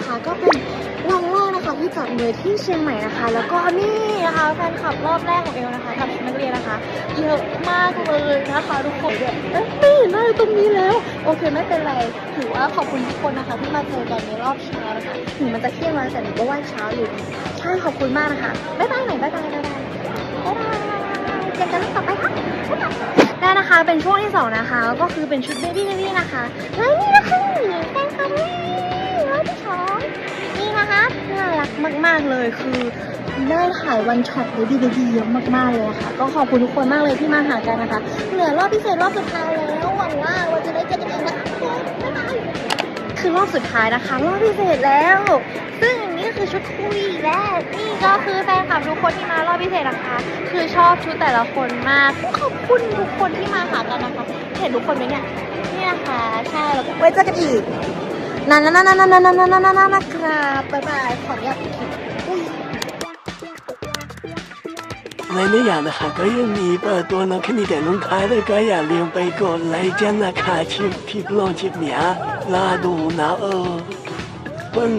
นะคะ ก็เป็นวันแรกนะคะที่จัดเลยที่เชียงใหม่นะคะ แล้วก็นี่นะคะแฟนคลับรอบแรกของเอลนะคะกับนักเรียนนะคะเยอะมากเลยนะคะทุกคนเอ๊ะไม่เห็นเลยตรงนี้แล้ว โอเคไม่เป็นไรถือว่าขอบคุณทุกคนนะคะที่มาเจอกันในรอบเช้านะคะถึงมันจะเที่ยงแล้วแต่หนูก็ไหว้เช้าอยู่ใช่ขอบคุณมากนะคะบ๊ายบายหน่อยบ๊ายบายบ๊ายบายบ๊ายบายเจอกันรูปต่อไปค่ะได้นะคะเป็นช่วงที่สองนะคะก็คือเป็นชุดเบบี้เบบี้นะคะและนี่นะคะ มากมากเลยคือได้ถ่ายวันช็อตดีดีเยอะมากๆเลยค่ะ ก็ขอบคุณทุกคนมากเลยที่มาหากันนะคะ เหลือรอบพิเศษรอบสุดท้ายแล้วหวังว่าเราจะได้เจอกันอีกนะคะบ๊ายบายคือรอบสุดท้ายนะคะ รอบพิเศษแล้ว ซึ่งนี่คือชุดคุยและนี่ก็คือแฟนคลับทุกคนที่มารอบพิเศษนะคะ คือชอบชุดแต่ละคนมากขอบคุณทุกคนที่มาหากันนะคะ เห็นทุกคนไหมเนี่ยนี่นะคะใช่แล้วไว้เจอกันอีกนั่นนั่นนั่นนั่นนั่นนั่นนั่นนะครับบ๊ายบายขออนุญาต ในนี้อยากนะคะก็ยังมีเปิดตัวน้องแค่มีแต่น้องท้ายแล้วก็อย่าลืมไปกดไลค์กันนะคะชิปทิปโลชิปเหมียลาดูนะเออเพิ่ง